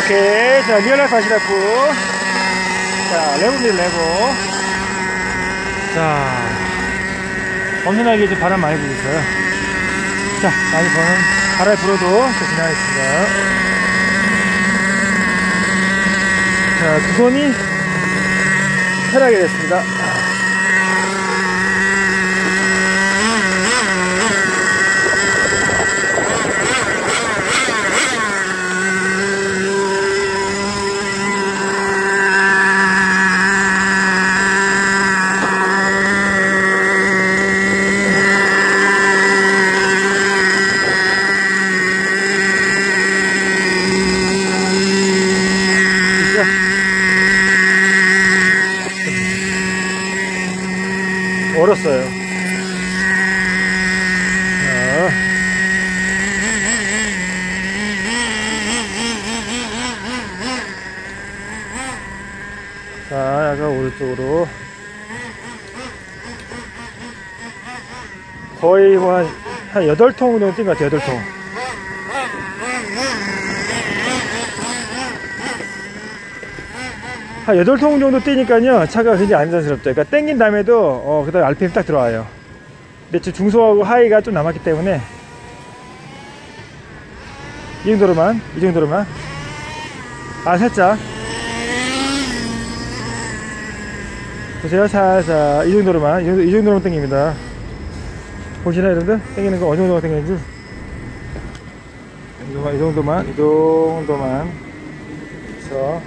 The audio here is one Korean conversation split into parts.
오케이. 자, 리얼라이프 하시라고. 자, 레고입니다, 레고. 자, 엄청나게 이제 바람 많이 불고 있어요. 자, 많이 부는, 바람이 불어도 자, 지나가겠습니다. 자, 두 손이 편하게 됐습니다. 진짜. 얼었어요. 자. 자, 약간 오른쪽으로. 거의 뭐 한, 한 8통 정도 뛴 것 같아요, 8통. 한 8통 정도 뛰니까요 차가 굉장히 안전스럽죠. 그러니까 땡긴 다음에도 어, 그 다음에 RPM 딱 들어와요. 근데 지금 중소하고 하이가 좀 남았기 때문에 이 정도로만 이 정도로만. 아 살짝. 보세요. 살살. 이 정도로만 이, 정도, 이 정도로만 땡깁니다 보시나요 여러분들 땡기는 거 어느 정도가 땡기는지. 이 정도만 이 정도만 이 정도만. 그래서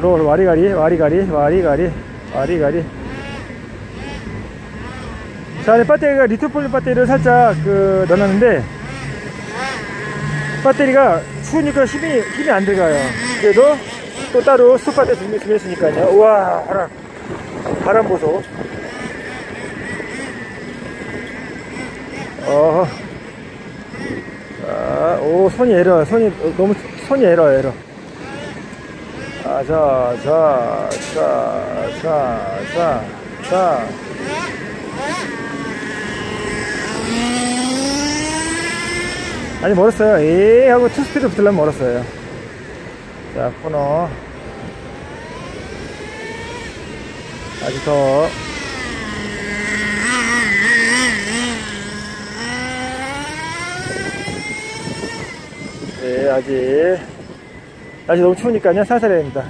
롤 와리가리 와리가리 와리가리 와리가리. 자 안에 배터리가 리트폴리 배터리를 살짝 그 넣어놨는데 배터리가 추우니까 힘이 힘이 안 들어가요. 그래도 또 따로 스파트 준비 준비했으니까요. 우와 바람. 바람 보소 어허 자, 오 손이 에러 손이 너무 손이 에러 에러 자, 자, 자, 자, 자, 자, 자. 아니 멀었어요. 에이 하고 투스피드 붙으려면 멀었어요. 자, 코너. 아직 더. 네, 아직. 날씨 너무 추우니까요. 살살 해야 됩니다.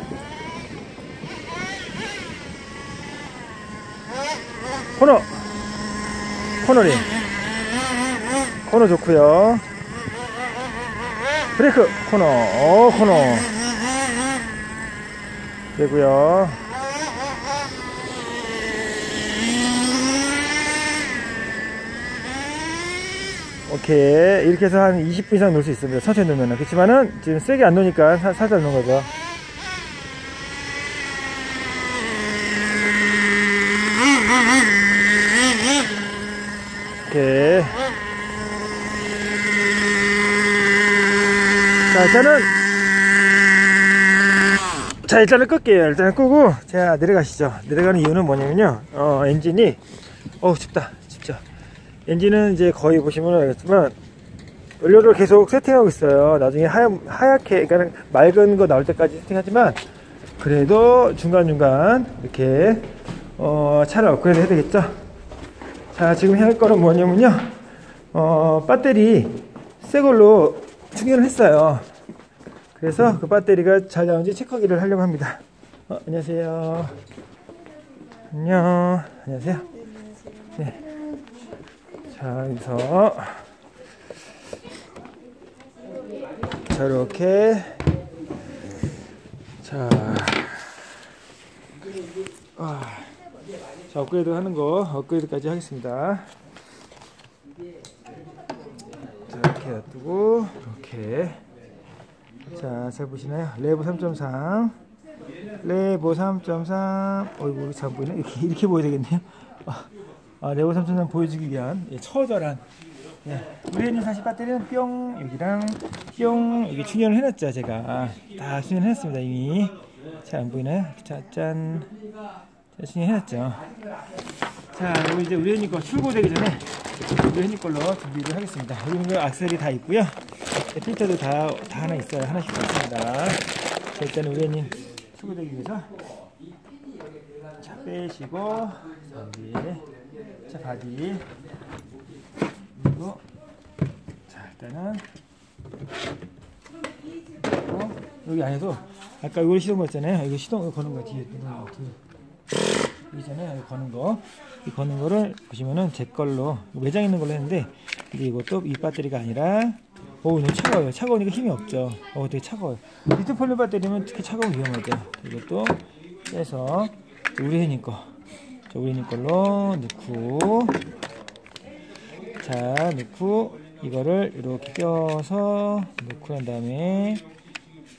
코너. 코너링. 코너 좋고요. 브레이크. 코너. 어 코너. 되고요 오케이. 이렇게 해서 한 20분 이상 놀 수 있습니다. 천천히 놀면 그렇지만은 지금 세게 안 노니까 사, 살살 노는 거죠. 오케이. 자 일단은 자 일단은 끌게요. 일단은 끄고 자 내려가시죠. 내려가는 이유는 뭐냐면요. 어 엔진이 어우 춥다 엔진은 이제 거의 보시면 알겠지만 연료를 계속 세팅하고 있어요. 나중에 하얗, 하얗게 그러니까 맑은 거 나올 때까지 세팅하지만 그래도 중간중간 이렇게 어, 차를 업그레이드 해야 되겠죠? 자 지금 해야 할 거는 뭐냐면요. 어, 배터리 새 걸로 충전을 했어요. 그래서 그 배터리가 잘 나오는지 체크하기를 하려고 합니다. 어, 안녕하세요. 안녕. 안녕하세요. 네. 자 여기서 자 이렇게. 자, 아, 자 업그레이드 하는 거 업그레이드까지 하겠습니다. 자 이렇게 놔두고 이렇게. 자 잘 보시나요? 레버 3.3 레버 3.3 어이구 잘 보이네. 이렇게 이렇게 보여야 되겠네요 아, 아 레버 3.3 보여주기 위한 예, 처절한 예, 있는 사실 배터리는 뿅 여기랑 뿅 이게 충전을 해놨죠 제가 다 충전해놨습니다 이미 잘 안 보이나요? 자, 짠 자, 충전해놨죠 자, 그리고 이제 우리 회님 거 출고되기 전에 우리 회님 걸로 준비를 하겠습니다. 우리 거 악셀이 다 있고요. 네, 필터도 다, 다 하나 있어요. 하나씩 있습니다. 자, 일단은 우리 회님 출고되기 위해서 자, 빼시고, 여기, 자, 바디. 그리고, 자, 일단은, 그리고 여기 안에도, 아까 이걸 시동 걸었잖아요. 이거 시동 거는 거 뒤에. 여기 있잖아요. 여기 거는 거. 이 거는 거를 보시면은 제 걸로, 매장 있는 걸로 했는데, 이제 이것도 이 배터리가 아니라, 오, 너무 차가워요. 차가우니까 힘이 없죠. 어, 되게 차가워요. 리튬 폴리 배터리면 특히 차가우면 위험하죠. 이것도 빼서, 우리 거. 자, 우리 회님 걸로 넣고, 자, 넣고, 이거를 이렇게 껴서 넣고 난 다음에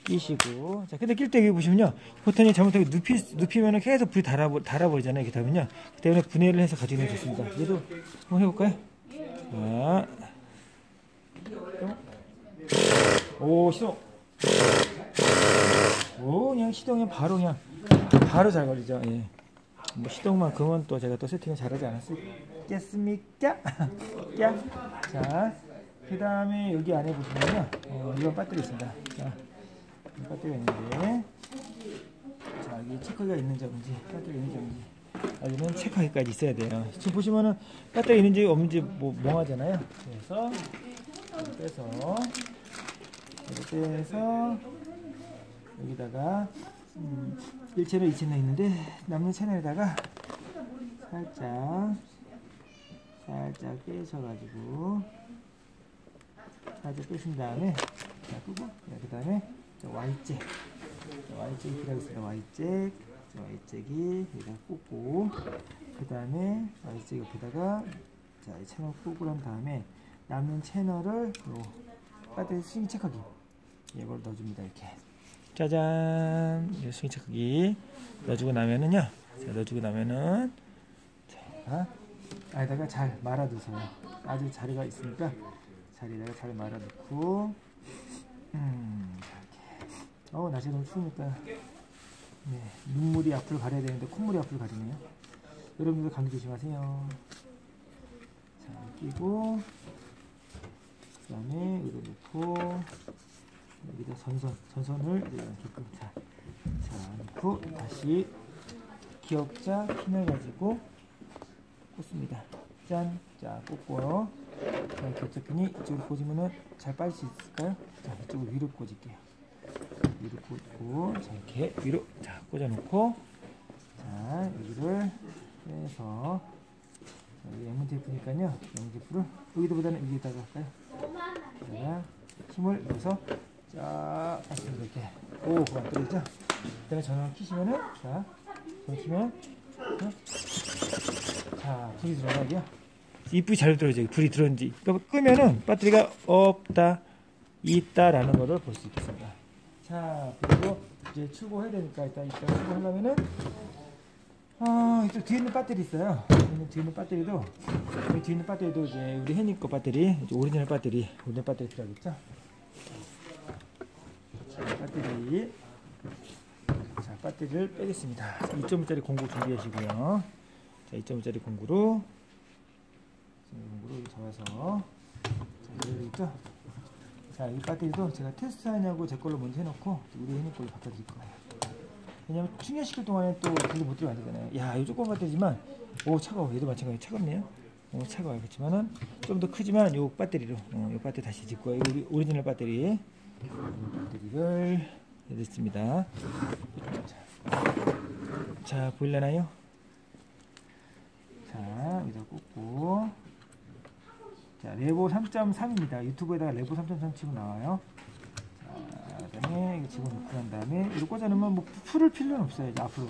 끼시고. 자, 근데 낄 때 여기 보시면요. 버튼이 잘못하게 눕히, 눕히면은 계속 불이 달아버, 달아버리잖아요. 이렇게 되면요. 그 때문에 분해를 해서 가지고 있는 게 좋습니다. 얘도 한번 해볼까요? 자. 오, 시동. 오, 그냥 시동이 바로 그냥, 바로 잘 걸리죠. 예. 뭐 시동만큼은 또 제가 또 세팅을 잘하지 않았겠습니까? 야. 자, 그 다음에 여기 안에 보시면요. 어, 이건 배터리 있습니다. 자, 이 배터리가 있는데, 자, 여기 체크가 있는 점인지, 배터리 있는 점인지, 여기는 체크하기까지 있어야 돼요. 지금 보시면은 배터리 있는지 없는지 뭐 멍하잖아요. 그래서, 빼서, 빼서, 여기다가, 음, 1채널, 2채널 있는데 남는 채널에다가 살짝 살짝 빼셔가지고 살짝 빼신 다음에 자 끄고 그 다음에 Y잭. Y잭이 필요하겠습니다. Y잭 Y잭이 여기다 꽂고 그 다음에 Y잭 옆에다가 자 이 채널 꽂고 난 다음에 남는 채널을 요 배터리 스윙 체크기 이걸 넣어줍니다 이렇게 짜잔. 이 스윙 체 크기 넣어주고 나면은요. 자 넣어주고 나면은 자 안에다가 잘 말아두세요. 아주 자리가 있으니까 자리에다가 잘 말아놓고. 음 이렇게. 어 날씨 너무 추우니까. 네 눈물이 앞으로 가려야 되는데 콧물이 앞으로 가리네요. 여러분들 감기 조심하세요. 자 끼고 그 다음에 이거 넣고 여기다 전선, 전선을 이렇게끔 자, 자 넣고 다시 기억자 핀을 가지고 꽂습니다. 짠, 자 꽂고요. 자, 기억자 핀이 이쪽으로 꽂으면은 잘 빠질 수 있을까요? 자, 이쪽으로 위로 꽂을게요. 위로 꽂고, 자 이렇게 위로 자 꽂아놓고, 자 여기를 빼서 여기 양문 테이프니까요. 양문 테이프를 여기다보다는 여기다가 할까요? 힘을 넣어서 자, 하시면 이렇게. 오, 그만 떨어지죠? 그다음에 전원을 키시면은, 자, 전원 키면, 어? 자, 불이 들어가고요. 이 불이 잘 들어오죠. 불이 들어온지. 끄면은 배터리가 없다, 있다라는 거를 볼수 있겠습니다. 자, 그리고 이제 출고해야 되니까 일단 이따 출고하려면은, 아, 또 뒤에 있는 배터리 있어요. 뒤에 있는 배터리도, 뒤에 있는 배터리도 이제 우리 해니 거 배터리, 오리지널 배터리, 오리지널 배터리 필요하겠죠? 배터리. 자 배터리를 빼겠습니다. 2.5짜리 공구 준비하시고요. 자 2.5짜리 공구로 공구로 잡아서. 자 여기 있죠? 자이 배터리도 제가 테스트하냐고 제 걸로 먼저 해놓고 우리 해님 걸로 갖다 드릴 거예요. 왜냐면 충전시킬 동안에 또 불이 못 들어가야 되잖아요. 야이 조그만 배터리지만 오 차가워. 얘도 마찬가지. 차갑네요. 오 차가워요. 그렇지만은 좀 더 크지만 요 배터리로 어, 요 배터리 다시 짓 거예요 우리 오리지널 배터리 배터리를 넣습니다. 자, 보일려나요? 자, 여기다 꽂고. 자, 레보 3.3입니다. 유튜브에다가 레보 3.3 치고 나와요. 자, 그 다음에 이거 집어넣고 난 다음에 이거 꽂아놓으면 뭐 풀을 필요는 없어요. 이제 앞으로.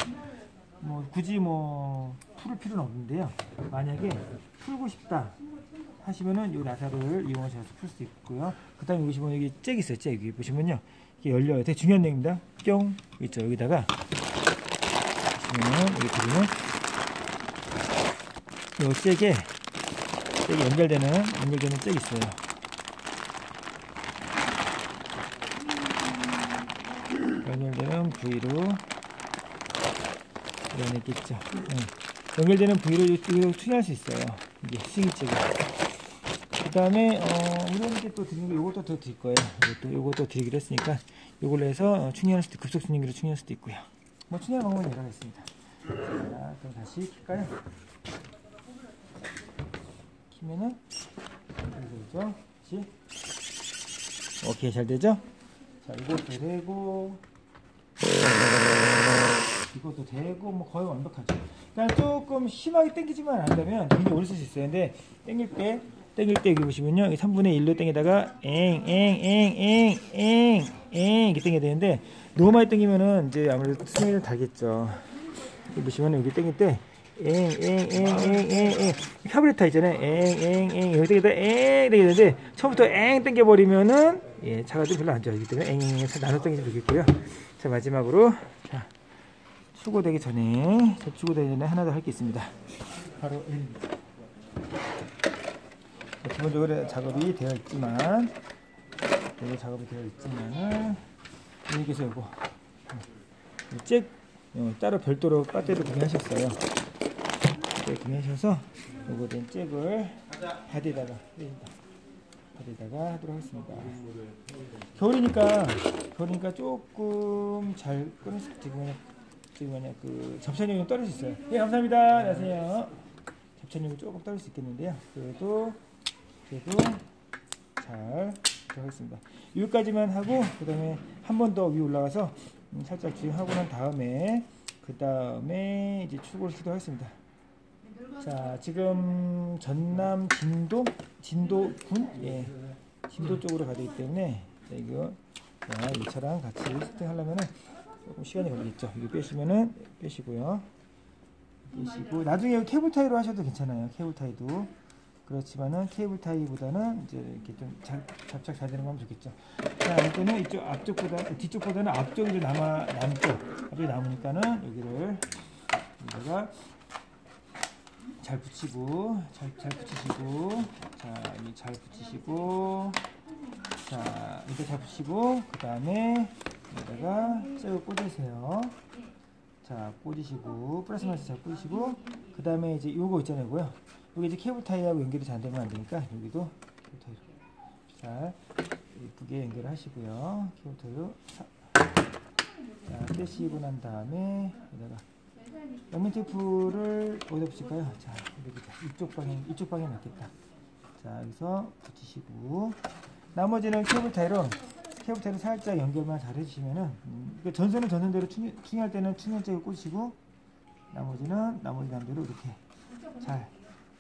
뭐 굳이 뭐 풀을 필요는 없는데요. 만약에 풀고 싶다. 하시면은 이 나사를 이용하셔서 풀 수 있고요. 그 다음에 보시면 여기 잭 있어요. 잭 여기 보시면요. 이게 열려요. 되게 중요한 내용입니다. 뿅 있죠. 여기다가 보시면 여기 보시면 이 잭에 잭이 연결되는 연결되는 잭 있어요. 연결되는 부위로 연결있겠죠. 네. 연결되는 부위를 이쪽으로 추진할 수 있어요. 이게 스윙 쪽에. 그 다음에, 어, 우리한테 또 드리는 거, 요것도 더 드릴 거예요. 요것도, 요것도 드리기로 했으니까, 요걸로 해서 어, 충전할 수도, 급속 충전기로 충전할 수도 있고요. 뭐, 충전 방법은 여러 가지 있습니다. 자, 그럼 다시 킬까요? 키면은, 되죠? 그렇지? 오케이, 잘 되죠? 자, 이것도 되고, 이것도 되고, 뭐 거의 완벽하죠. 그냥 조금 심하게 당기지만 않다면 굉장히 오래 쓸 수 있어요. 근데 당길 때, 당길 때 여기 보시면요. 3분의 1로 당기다가 엥, 엥, 엥, 엥, 엥, 엥 이렇게 당겨야 되는데 너무 많이 당기면은 이제 아무래도 수명이 닿겠죠. 여기 보시면 여기 당길 때 엥, 엥, 엥, 엥, 엥, 엥. 카브레타 있잖아요. 엥, 엥, eng. 여기 당기다 엥 당기는데 처음부터 엥 당겨버리면은 예, 차가 좀 별로 안 좋아지기 때문에 엥, 엥, 엥 나눠 당기면 좋겠고요. 자, 마지막으로 자, 수고되기 전에 접수고되기 전에 하나 더 할 게 있습니다. 바로 기본적으로 작업이 되어 있지만 여기 작업이 되어 있지만은 여기서 이거 잭 어, 따로 별도로 배터리를 구매하셨어요. 네, 구매하셔서 요거 된 잭을 바디에다가 바디에다가 하도록 하겠습니다. 겨울이니까 겨울이니까 조금 잘수 지금 지금 뭐냐 그 접착력이 떨어질 수 있어요. 예 감사합니다. 안녕하세요. 접착력이 조금 떨어질 수 있겠는데요. 그래도 그래도 잘 들어가겠습니다. 여기까지만 하고 그 다음에 한 번 더 위 올라가서 음, 살짝 주행하고 난 다음에 그 다음에 이제 출고를 시도하겠습니다. 자 지금 전남 진도 진도군 예 진도 쪽으로 가되기 때문에 자, 이거 자, 이 차랑 같이 세팅하려면은 조금 시간이 걸리겠죠. 이거 빼시면은 빼시고요. 빼시고 나중에 케이블 타이로 하셔도 괜찮아요. 케이블 타이도 그렇지만은 케이블 타이보다는 이제 이렇게 좀 잘, 잡착 잘 되는 거 하면 좋겠죠. 자, 이거는 이쪽 앞쪽보다 뒤쪽보다는 앞쪽이 좀 남아 남쪽 앞쪽이 남으니까는 여기를 여기다가 잘 붙이고 잘, 잘 붙이시고 자, 이잘 붙이시고 자, 이렇게 잘 붙이고 그 다음에 여기다가 쇠을 꽂으세요. 자, 꽂으시고 플러스 마이너스 잘 꽂으시고 그 다음에 이제 요거 있잖아요, 이거요. 여기 이제 케이블 타이하고 연결이 잘 되면 안 되니까 여기도 케이블 타이로 잘 예쁘게 연결하시고요. 케이블 타이로 자, 빼시고 난 다음에 여기다가 양면 테이프를 어디다 붙일까요? 자, 여기 이쪽 방향 이쪽 방향 맞겠다. 자, 여기서 붙이시고 나머지는 케이블 타이로 케이블 타이로 살짝 연결만 잘 해주시면은 음, 그 전선은 전선대로 충전, 충전할 때는 충전잭을 꽂으시고 나머지는 나머지 남대로 이렇게 잘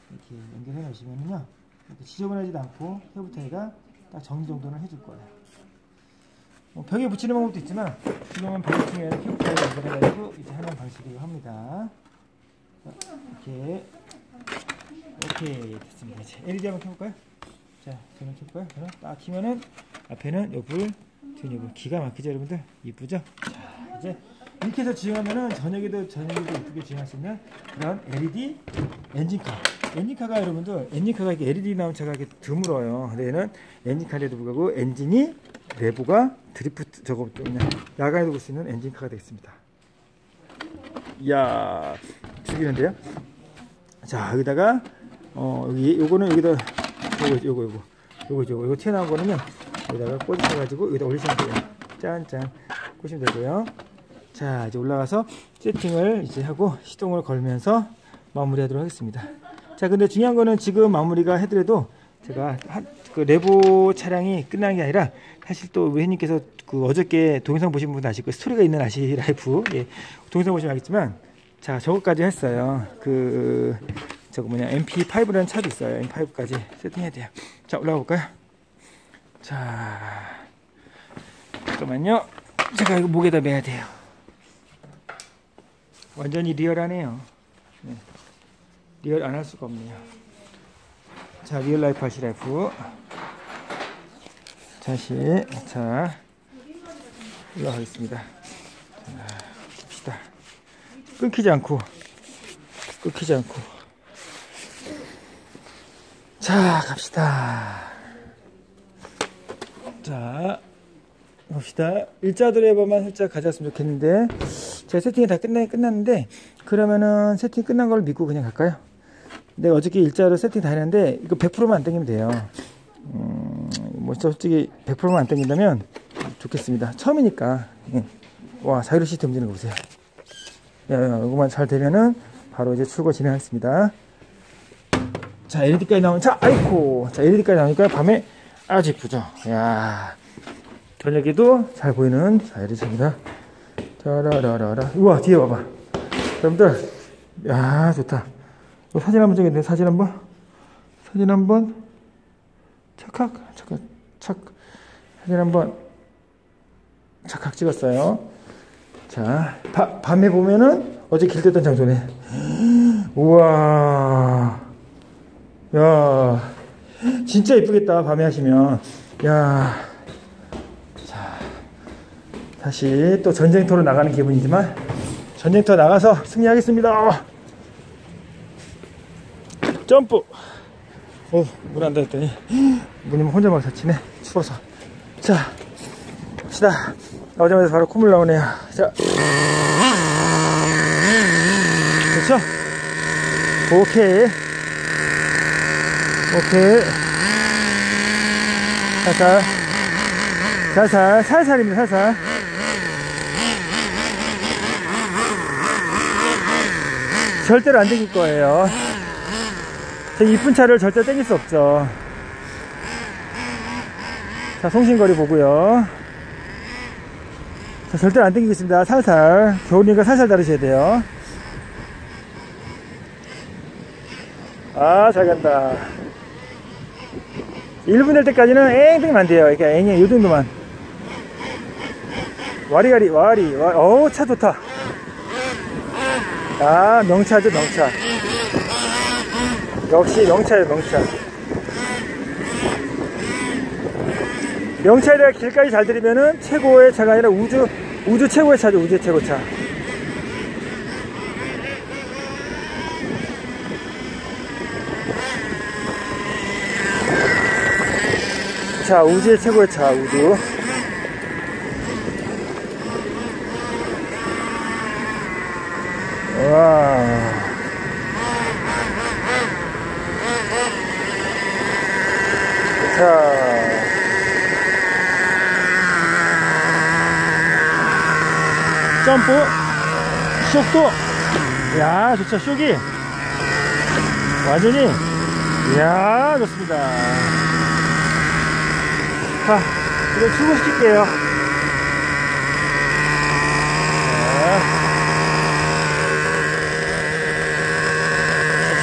이렇게 연결해 놓으시면은요 이렇게 지저분하지도 않고 케이블 타이가 딱 정리 정도는 해줄 거예요. 뭐 벽에 붙이는 방법도 있지만 지금은 벽에 통해 케이블 타이를 연결해 가지고 이제 하는 방식이기도 합니다. 이렇게 오케이 됐습니다. 이제 LED 한번 켜볼까요? 자, 저는 켜볼까요? 저는 딱 키면은 앞에는 요불, 뒤는 요불 기가 막히죠, 여러분들? 이쁘죠? 자, 이제 이렇게 해서 지정하면은 저녁에도 저녁에도 이쁘게 지정할 수 있는 그런 LED 엔진카. 엔진카가 여러분들 엔진카가 이렇게 LED 나온 차가 이렇게 드물어요. 근데 얘는 엔진카에도 불구하고 엔진이 내부가 드리프트 저거 그냥 야간에도 볼 수 있는 엔진카가 되겠습니다. 이야 죽이는데요. 자 여기다가 어 여기 요거는 여기다 요거 요거 요거 요거 요거 요거 튀어나온 거는요 여기다가 꽂으셔가지고 여기다 올리시면 돼요. 짠짠 꽂으면 되고요. 자 이제 올라가서 세팅을 이제 하고 시동을 걸면서 마무리하도록 하겠습니다. 자 근데 중요한 거는 지금 마무리가 해드려도 제가 한, 그 레보 차량이 끝난 게 아니라 사실 또 외님께서 그 어저께 동영상 보신 분도 아시고 스토리가 있는 아시 라이프. 예, 동영상 보시면 알겠지만 자 저것까지 했어요. 그 저거 뭐냐 MP5라는 차도 있어요. MP5까지 세팅해야 돼요. 자 올라가 볼까요? 자 잠깐만요. 제가 이거 목에다 매야 돼요. 완전히 리얼하네요. 네. 리얼 안 할 수가 없네요. 자 리얼 라이프 하시 라이프. 다시 자 올라가겠습니다. 자 봅시다. 끊기지 않고 끊기지 않고. 자 갑시다. 자 봅시다. 일자 드라이버만 살짝 가져왔으면 좋겠는데 제 세팅이 다 끝나, 끝났는데 그러면은 세팅 끝난 걸 믿고 그냥 갈까요? 내가 어저께 일자로 세팅 다 했는데 이거 100%만 안 당기면 돼요. 음, 뭐 솔직히 100%만 안 당긴다면 좋겠습니다. 처음이니까. 예. 와 자유로 시스템 움직이는 거 보세요. 야, 야, 이거만 잘 되면은 바로 이제 출고 진행하겠습니다. 자 LED까지 나오면 자 아이코 자 LED까지 나오니까 밤에 아주 이쁘죠 야 저녁에도 잘 보이는 자 LED입니다. 짜라라라라. 우와 뒤에 봐봐. 여러분들. 야 좋다 사진 한번 찍겠네 사진 한번. 사진 한번. 착각. 착각. 착. 사진 한번. 착각 찍었어요. 자 바, 밤에 보면은 어제 길 떴던 장소네. 우와. 야. 진짜 이쁘겠다 밤에 하시면. 야. 자, 다시 또 전쟁터로 나가는 기분이지만 전쟁터 나가서 승리하겠습니다 점프. 오문안 닫았더니. 문이 혼자 막 닫히네. 추워서. 자 갑시다. 나오자마자 바로 콧물 나오네요. 자. 됐죠? 오케이. 오케이. 살살. 살살. 살살입니다 살살. 절대로 안 당길 거예요. 저 이쁜 차를 절대 당길 수 없죠 자 송신거리 보고요 자 절대로 안 당기겠습니다 살살 겨울이니까 살살 다루셔야 돼요 아, 잘 간다. 1분 될 때까지는 엥 뜨면 안 돼요. 이렇게 엥, 요 정도만. 와리가리, 와리, 와, 어우, 차 좋다. 아, 명차죠, 명차. 역시 명차예요, 명차. 명차에다가 길까지 잘 들이면은 최고의 차가 아니라 우주, 우주 최고의 차죠, 우주 최고 차. 자, 우주의 최고의 차, 우주. 와. 자. 점프. 쇼도. 야, 좋죠, 쇼기. 완전히. 이야, 좋습니다. 자, 이제 출고시킬게요.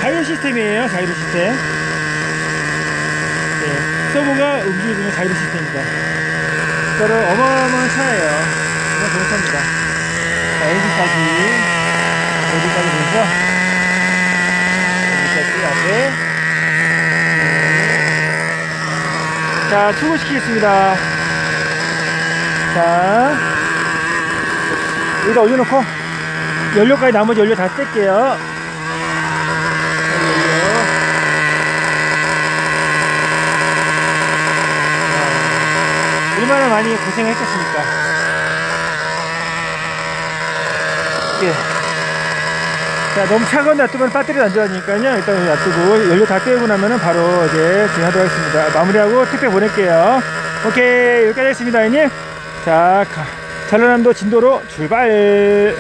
자유 시스템이에요, 자유 시스템. 네, 서버가 움직여주는 자유 시스템입니다. 진짜로 어마어마한 차예요. 정말 좋은 차입니다. 자, 엔진까지, 여기까지 보면서, 여기까지 앞에, 자, 출고시키겠습니다. 자, 여기다 올려놓고, 연료까지 나머지 연료 다 뗄게요. 얼마나 많이 고생했겠습니까? 예. 자, 너무 차가운 놔두면 배터리 안 좋아지니까요. 일단 놔두고 연료 다 떼고 나면은 바로 이제 진행하도록 하겠습니다. 마무리하고 택배 보낼게요. 오케이, 여기까지 하겠습니다, 형님. 자, 전라남도 진도로 출발!